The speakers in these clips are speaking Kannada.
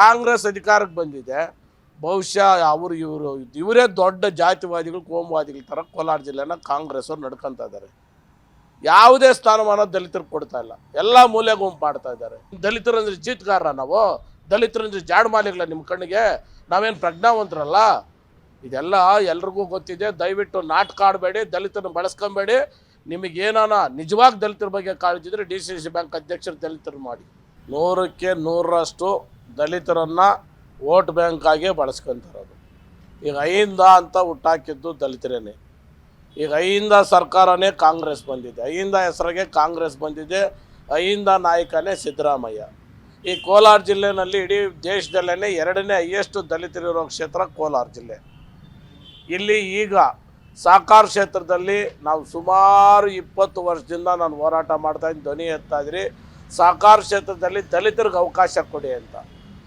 ಕಾಂಗ್ರೆಸ್ ಅಧಿಕಾರಕ್ಕೆ ಬಂದಿದೆ. ಬಹುಶಃ ಅವರು ಇವರು, ಇವರೇ ದೊಡ್ಡ ಜಾತಿವಾದಿಗಳು, ಕೋಮುವಾದಿಗಳ ಥರ ಕೋಲಾರ ಜಿಲ್ಲೆನ ಕಾಂಗ್ರೆಸ್ ಅವ್ರು ನಡ್ಕೊತಾ ಇದ್ದಾರೆ. ಯಾವುದೇ ಸ್ಥಾನಮಾನ ದಲಿತರಿಗೆ ಕೊಡ್ತಾ ಇಲ್ಲ. ಎಲ್ಲ ಮೂಲೆ ಗುಂಪು ಮಾಡ್ತಾ ಇದ್ದಾರೆ. ದಲಿತರು ಅಂದ್ರೆ ಜೀತ್ಗಾರ ನಾವು. ದಲಿತರು ಅಂದ್ರೆ ಜಾಡ್ಮಾಲಿಗಳ ನಿಮ್ಮ ಕಣ್ಣಿಗೆ. ನಾವೇನು ಪ್ರಜ್ಞಾವಂತರಲ್ಲ? ಇದೆಲ್ಲ ಎಲ್ರಿಗೂ ಗೊತ್ತಿದೆ. ದಯವಿಟ್ಟು ನಾಟಕ ಆಡಬೇಡಿ, ದಲಿತರನ್ನ ಬಳಸ್ಕೊಂಬೇಡಿ. ನಿಮಗೆ ಏನಾನ ನಿಜವಾಗಿ ದಲಿತರ ಬಗ್ಗೆ ಕಾಳಜಿದ್ರೆ ಡಿ ಸಿ ಸಿ ಬ್ಯಾಂಕ್ ಅಧ್ಯಕ್ಷರು ದಲಿತರು ಮಾಡಿ. ನೂರಕ್ಕೆ ನೂರರಷ್ಟು ದಲಿತರನ್ನು ವೋಟ್ ಬ್ಯಾಂಕ್ ಆಗಿ ಬಳಸ್ಕೊಂತಾರದು ಈಗ ಅಹಿಂದ ಅಂತ ಹುಟ್ಟಾಕಿದ್ದು ದಲಿತರೇನೆ. ಈಗ ಐಂದ ಸರ್ಕಾರನೇ ಕಾಂಗ್ರೆಸ್ ಬಂದಿದೆ. ಅಹಿಂದ ಹೆಸರಿಗೆ ಕಾಂಗ್ರೆಸ್ ಬಂದಿದೆ. ಅಹಿಂದ ನಾಯಕನೇ ಸಿದ್ದರಾಮಯ್ಯ. ಈ ಕೋಲಾರ ಜಿಲ್ಲೆನಲ್ಲಿ ಇಡೀ ದೇಶದಲ್ಲೇ ಎರಡನೇ ಹೈಯೆಸ್ಟ್ ದಲಿತರಿರೋ ಕ್ಷೇತ್ರ ಕೋಲಾರ ಜಿಲ್ಲೆ. ಇಲ್ಲಿ ಈಗ ಸಾಕಾರ ಕ್ಷೇತ್ರದಲ್ಲಿ ನಾವು ಸುಮಾರು ಇಪ್ಪತ್ತು ವರ್ಷದಿಂದ ನಾನು ಹೋರಾಟ ಮಾಡ್ತಾ ಇದ್ದೀನಿ, ಧ್ವನಿ ಎತ್ತಾ ಸಾಕಾರ ಕ್ಷೇತ್ರದಲ್ಲಿ ದಲಿತರಿಗೆ ಅವಕಾಶ ಕೊಡಿ ಅಂತ.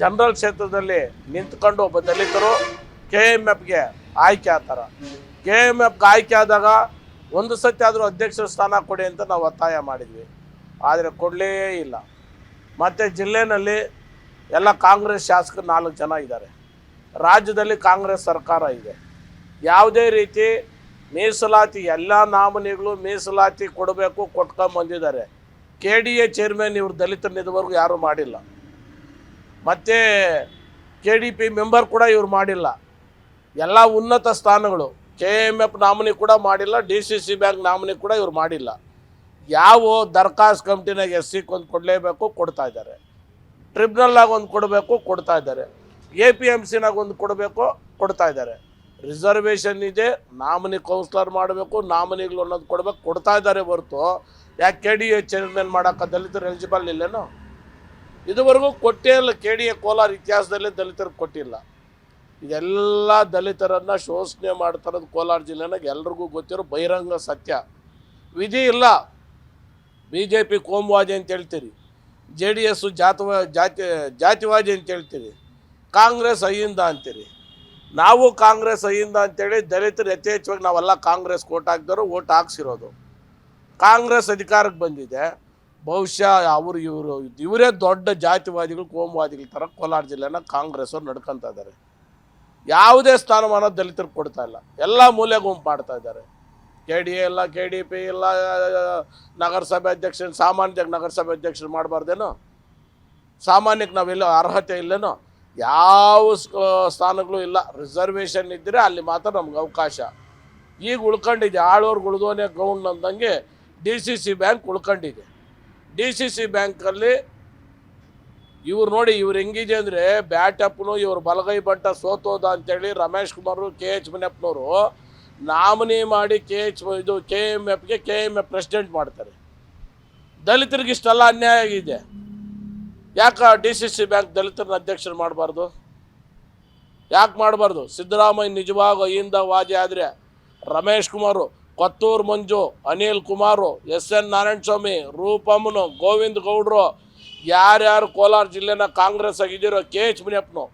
ಜನರಲ್ ಕ್ಷೇತ್ರದಲ್ಲಿ ನಿಂತ್ಕೊಂಡು ಒಬ್ಬ ದಲಿತರು ಕೆ ಎಂ ಎಫ್ಗೆ ಆಯ್ಕೆ ಆತಾರ. ಕೆ ಎಂ ಎಫ್ಗೆ ಆಯ್ಕೆ ಆದಾಗ ಒಂದು ಸತಿ ಆದರೂ ಅಧ್ಯಕ್ಷರ ಸ್ಥಾನ ಕೊಡಿ ಅಂತ ನಾವು ಒತ್ತಾಯ ಮಾಡಿದ್ವಿ. ಆದರೆ ಕೊಡಲೇ ಇಲ್ಲ. ಮತ್ತು ಜಿಲ್ಲೆಯಲ್ಲಿ ಎಲ್ಲ ಕಾಂಗ್ರೆಸ್ ಶಾಸಕರು ನಾಲ್ಕು ಜನ ಇದ್ದಾರೆ. ರಾಜ್ಯದಲ್ಲಿ ಕಾಂಗ್ರೆಸ್ ಸರ್ಕಾರ ಇದೆ. ಯಾವುದೇ ರೀತಿ ಮೀಸಲಾತಿ ಎಲ್ಲ ನಾಮಿನಿಗಳು ಮೀಸಲಾತಿ ಕೊಡಬೇಕು ಕೊಟ್ಕೊಂಬಂದಿದ್ದಾರೆ ಕೆ ಡಿ ಎ ಚೇರ್ಮನ್ ಇವರು ದಲಿತರನ್ನ ಇದುವರೆಗೂ ಯಾರೂ ಮಾಡಿಲ್ಲ. ಮತ್ತು ಕೆ ಡಿ ಪಿ ಮೆಂಬರ್ ಕೂಡ ಇವ್ರು ಮಾಡಿಲ್ಲ. ಎಲ್ಲ ಉನ್ನತ ಸ್ಥಾನಗಳು ಕೆ ಎಂ ಎಫ್ ನಾಮಿನಿ ಕೂಡ ಮಾಡಿಲ್ಲ D C C bank nominee ಕೂಡ ಇವ್ರು ಮಾಡಿಲ್ಲ. ಯಾವ ದರ್ಖಾಸ್ತ್ ಕಮಿಟಿನಾಗ ಎಸ್ ಸಿಗೆ ಒಂದು ಕೊಡಲೇಬೇಕು, ಕೊಡ್ತಾ ಇದ್ದಾರೆ. ಟ್ರಿಬ್ಯುನಲ್ನಾಗ ಒಂದು ಕೊಡಬೇಕು, ಕೊಡ್ತಾ ಇದ್ದಾರೆ. ಎ ಪಿ ಎಂ ಸಿನಾಗ ಒಂದು ಕೊಡಬೇಕು, ಕೊಡ್ತಾ ಇದ್ದಾರೆ. ರಿಸರ್ವೇಷನ್ ಇದೆ, ನಾಮಿನಿ ಕೌನ್ಸಿಲರ್ ಮಾಡಬೇಕು, ನಾಮಿನಿಗಳು ಅನ್ನೋದು ಕೊಡಬೇಕು, ಕೊಡ್ತಾ ಇದ್ದಾರೆ ಹೊರತು. ಯಾಕೆ ಕೆ ಡಿ ಎ ಚೇರ್ಮನ್ ಮಾಡೋಕೆ ದಲಿತರು ಎಲಿಜಿಬಲ್ ಇಲ್ಲೇನೋ? ಇದುವರೆಗೂ ಕೊಟ್ಟೇ ಇಲ್ಲ, ಕೆ ಡಿ ಎ ಕೋಲಾರ ಇತಿಹಾಸದಲ್ಲಿ ದಲಿತರಿಗೆ ಕೊಟ್ಟಿಲ್ಲ. ಇದೆಲ್ಲ ದಲಿತರನ್ನು ಶೋಷಣೆ ಮಾಡ್ತಾರದು ಕೋಲಾರ ಜಿಲ್ಲೆನಾಗ ಎಲ್ರಿಗೂ ಗೊತ್ತಿರೋ ಬಹಿರಂಗ ಸತ್ಯ. ವಿಧಿ ಇಲ್ಲ. ಬಿ ಜೆ ಪಿ ಕೋಮುವಾದಿ ಅಂತ ಹೇಳ್ತೀರಿ, ಜೆ ಡಿ ಎಸ್ಸು ಜಾತಿ, ಜಾತಿವಾದಿ ಅಂತ ಹೇಳ್ತೀರಿ, ಕಾಂಗ್ರೆಸ್ ಅಹಿಂದ ಅಂತೀರಿ. ನಾವು ಕಾಂಗ್ರೆಸ್ ಅಹಿಂದ ಅಂತೇಳಿ ದಲಿತರು ಯಥೇಚ್ಛವಾಗಿ ನಾವೆಲ್ಲ ಕಾಂಗ್ರೆಸ್ ಓಟ್ ಹಾಕಿದವರು, ಓಟ್ ಹಾಕ್ಸಿರೋದು. ಕಾಂಗ್ರೆಸ್ ಅಧಿಕಾರಕ್ಕೆ ಬಂದಿದೆ. ಬಹುಶಃ ಅವರು ಇವರು, ಇವರೇ ದೊಡ್ಡ ಜಾತಿವಾದಿಗಳು, ಕೋಮುವಾದಿಗಳ ಥರ ಕೋಲಾರ ಜಿಲ್ಲೆನ ಕಾಂಗ್ರೆಸ್ ಅವ್ರು ನಡ್ಕೊತಾ ಇದ್ದಾರೆ ಯಾವುದೇ ಸ್ಥಾನಮಾನ ದಲಿತರಿಗೆ ಕೊಡ್ತಾ ಇಲ್ಲ. ಎಲ್ಲ ಮೂಲೆ ಗುಂಪು ಮಾಡ್ತಾ ಇದ್ದಾರೆ ಕೆ ಡಿ ಎ ಇಲ್ಲ ಕೆ ಡಿ ಪಿ ಇಲ್ಲ, ನಗರಸಭೆ ಅಧ್ಯಕ್ಷ ಸಾಮಾನ್ಯಕ್ಕೆ ನಗರಸಭೆ ಅಧ್ಯಕ್ಷರು ಮಾಡಬಾರ್ದೇನೋ? ಸಾಮಾನ್ಯಕ್ಕೆ ನಾವೆಲ್ಲ ಅರ್ಹತೆ ಇಲ್ಲೇನೋ? ಯಾವ ಸ್ಥಾನಗಳು ಇಲ್ಲ. ರಿಸರ್ವೇಷನ್ ಇದ್ದರೆ ಅಲ್ಲಿ ಮಾತ್ರ ನಮ್ಗೆ ಅವಕಾಶ. ಈಗ ಉಳ್ಕೊಂಡಿದೆ. ಆಳೋರ್ಗೆ ಉಳ್ದೋನೆ ಗೌಂಡ್ ಅಂದಂಗೆ ಡಿ ಸಿ ಸಿ ಬ್ಯಾಂಕ್ ಉಳ್ಕೊಂಡಿದೆ. ಡಿ ಸಿ ಸಿ ಬ್ಯಾಂಕಲ್ಲಿ ಇವ್ರು ನೋಡಿ ಇವ್ರು ಹೆಂಗಿದೆ ಅಂದರೆ ಬ್ಯಾಟಪ್ನು ಇವ್ರು ಬಲಗೈ ಬಂಟ ಸೋತೋದ ಅಂತೇಳಿ ರಮೇಶ್ ಕುಮಾರು ಕೆ ಎಚ್ ಮುನಿಯಪ್ಪನವರು ನಾಮಿನಿ ಮಾಡಿ ಕೆ ಎಚ್ ಇದು ಕೆ ಎಂ ಎಫ್ಗೆ ಕೆ ಎಂ ಎಫ್ ಪ್ರೆಸಿಡೆಂಟ್ ಮಾಡ್ತಾರೆ. ದಲಿತರಿಗೆ ಇಷ್ಟೆಲ್ಲ ಅನ್ಯಾಯ ಆಗಿದೆ. ಯಾಕೆ ಡಿ ಸಿ ಸಿ ಬ್ಯಾಂಕ್ ದಲಿತರನ್ನ ಅಧ್ಯಕ್ಷರು ಮಾಡಬಾರ್ದು? ಯಾಕೆ ಮಾಡಬಾರ್ದು? ಸಿದ್ದರಾಮಯ್ಯ ನಿಜವಾಗ ಅಹಿಂದ ವಾದಿ ಆದರೆ ರಮೇಶ್ ಕುಮಾರು ಕೊತ್ತೂರು ಮಂಜು, ಅನಿಲ್ ಕುಮಾರು ಎಸ್ ಎನ್ ನಾರಾಯಣಸ್ವಾಮಿ, ರೂಪಮ್ಮನು, ಗೋವಿಂದ ಗೌಡ್ರು, ಯಾರ್ಯಾರು ಕೋಲಾರ ಜಿಲ್ಲೆನ ಕಾಂಗ್ರೆಸ್ ಆಗಿದ್ದೀರೋ ಕೆ ಎಚ್ ಮುನಿಯಪ್ಪನು.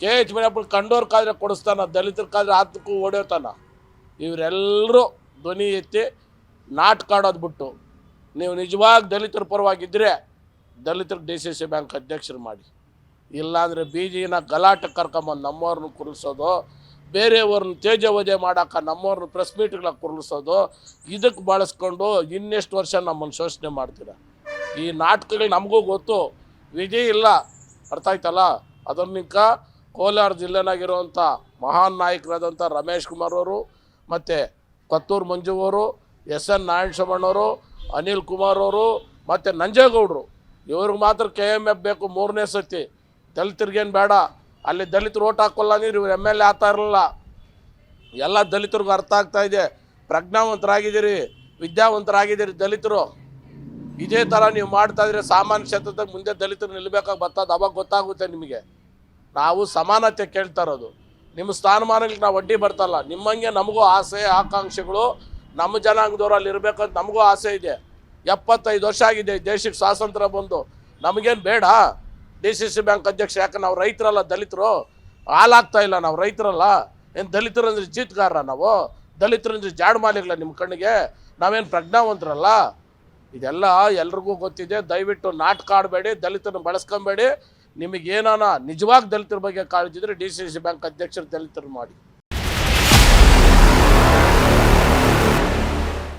ಕೆ ಎಚ್ ಮುನಿಯಪ್ಪನ ಕಂಡೋರ್ ಕಾದ್ರೆ ಕೊಡಿಸ್ತಾನ, ದಲಿತರ ಕಾದ್ರೆ ಹತ್ತಕ್ಕೂ ಓಡೋತಾನ. ಇವರೆಲ್ಲರೂ ಧ್ವನಿ ಎತ್ತಿ ನಾಟಕ ಆಡೋದು ಬಿಟ್ಟು, ನೀವು ನಿಜವಾಗಿ ದಲಿತರ ಪರವಾಗಿದ್ದರೆ ದಲಿತರ ಡಿ ಸಿ ಸಿ ಬ್ಯಾಂಕ್ ಅಧ್ಯಕ್ಷರು ಮಾಡಿ. ಇಲ್ಲಾಂದರೆ ಬಿ ಜಿನ ಗಲಾಟೆ ಕರ್ಕೊಂಬಂದು ನಮ್ಮವ್ರನ್ನ ಕುರಿಸೋದು ಬೇರೆಯವ್ರನ್ನ ತೇಜವಧೆ ಮಾಡೋಕೆ ನಮ್ಮವ್ರನ್ನ ಪ್ರೆಸ್ ಮೀಟ್ಗಳಿಗೆ ಕುರ್ಲಿಸೋದು ಇದಕ್ಕೆ ಬಳಸ್ಕೊಂಡು ಇನ್ನೆಷ್ಟು ವರ್ಷ ನಮ್ಮನ್ನು ಶೋಷಣೆ ಮಾಡ್ತೀರ? ಈ ನಾಟಕಗಳು ನಮಗೂ ಗೊತ್ತು. ವಿಧಿ ಇಲ್ಲ. ಅರ್ಥ ಆಯ್ತಲ್ಲ? ಅದನ್ನಿಂಕ ಕೋಲಾರ ಜಿಲ್ಲೆನಾಗಿರುವಂಥ ಮಹಾನ್ ನಾಯಕರಾದಂಥ ರಮೇಶ್ ಕುಮಾರ್ ಅವರು ಮತ್ತು ಕೊತ್ತೂರು ಮಂಜು ಅವರು, ಎಸ್ ಎನ್ ನಾರಾಯಣಸ್ವಾಮಣ್ಣವರು ಅನಿಲ್ ಕುಮಾರ್ ಅವರು ಮತ್ತು ನಂಜೇಗೌಡರು. ಇವ್ರಿಗೆ ಮಾತ್ರ ಕೆ ಎಂ ಎಫ್ ಬೇಕು ಮೂರನೇ ಸತಿ. ದಲಿತರಿಗೇನು ಬೇಡ. ಅಲ್ಲಿ ದಲಿತರು ಓಟ್ ಹಾಕೋಲ್ಲ ಅಂದ್ರೆ ಇವ್ರು ಎಂ ಎಲ್ ಎ ಆಗ್ತಾ ಇರಲಿಲ್ಲ ಎಲ್ಲ ದಲಿತರಿಗೂ ಅರ್ಥ ಆಗ್ತಾ ಇದೆ. ಪ್ರಜ್ಞಾವಂತರಾಗಿದ್ದೀರಿ, ವಿದ್ಯಾವಂತರಾಗಿದ್ದೀರಿ ದಲಿತರು. ಇದೇ ಥರ ನೀವು ಮಾಡ್ತಾ ಇದ್ರೆ ಸಾಮಾನ್ಯ ಕ್ಷೇತ್ರದಾಗ ಮುಂದೆ ದಲಿತರು ನಿಲ್ಲಬೇಕಾಗಿ ಬರ್ತದೆ. ಅವಾಗ ಗೊತ್ತಾಗುತ್ತೆ ನಿಮಗೆ. ನಾವು ಸಮಾನತೆ ಕೇಳ್ತಾ ಇರೋದು. ನಿಮ್ಮ ಸ್ಥಾನಮಾನಗಳಿಗೆ ನಾವು ಅಡ್ಡಿ ಬರ್ತಲ್ಲ ನಿಮ್ಮಂಗೆ ನಮಗೂ ಆಸೆ, ಆಕಾಂಕ್ಷೆಗಳು, ನಮ್ಮ ಜನಾಂಗದವ್ರು ಅಲ್ಲಿ ಇರಬೇಕಂತ ನಮಗೂ ಆಸೆ ಇದೆ. ಎಪ್ಪತ್ತೈದು ವರ್ಷ ಆಗಿದೆ ದೇಶಕ್ಕೆ ಸ್ವಾತಂತ್ರ್ಯ ಬಂದು. ನಮಗೇನು ಬೇಡ? ಡಿ ಸಿ ಸಿ ಬ್ಯಾಂಕ್ ಅಧ್ಯಕ್ಷ ಯಾಕೆ ನಾವು ರೈತರಲ್ಲ, ದಲಿತರು? ಹಾಲಾಗ್ತಾ ಇಲ್ಲ ನಾವು ರೈತರಲ್ಲ. ಏನು ದಲಿತರು ಅಂದರೆ ಜೀತ್ಗಾರ ನಾವು? ದಲಿತರು ಜಾಡ್ ಮಾಲಿಗಳ ನಿಮ್ಮ ಕಣ್ಣಿಗೆ? ನಾವೇನು ಪ್ರಜ್ಞಾವಂತರಲ್ಲ? ಇದೆಲ್ಲ ಎಲ್ರಿಗೂ ಗೊತ್ತಿದೆ. ದಯವಿಟ್ಟು ನಾಟಕ ಆಡಬೇಡಿ, ದಲಿತರನ್ನ ಬಳಸ್ಕೊಂಬೇಡಿ. ನಿಮಗೇನಾನ ನಿಜವಾಗಿ ದಲಿತರ ಬಗ್ಗೆ ಕಾಳಜಿದ್ರೆ ಡಿ ಸಿ ಸಿ ಬ್ಯಾಂಕ್ ಅಧ್ಯಕ್ಷರು ದಲಿತರು ಮಾಡಿ.